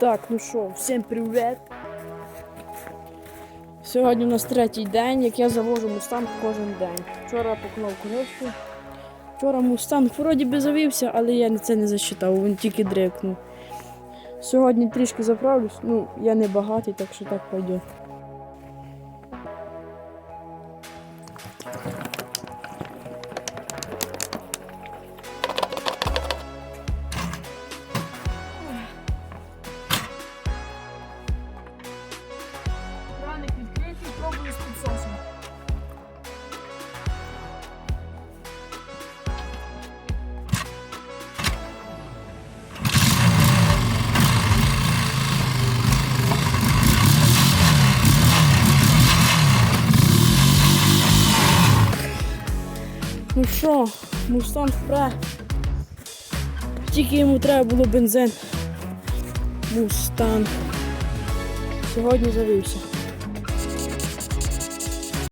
Так, ну що, всім привіт. Сьогодні у нас третій день, як я завожу мустанг кожен день. Вчора поклав коробку. Вчора мустанг вроді би завівся, але я це не засчитав, він тільки дрикнув. Сьогодні трішки заправлюсь, ну я не багатий, так що так пойде. Ну що, мустанг впре. Тільки йому треба було бензин. Мустанг. Сьогодні завівся.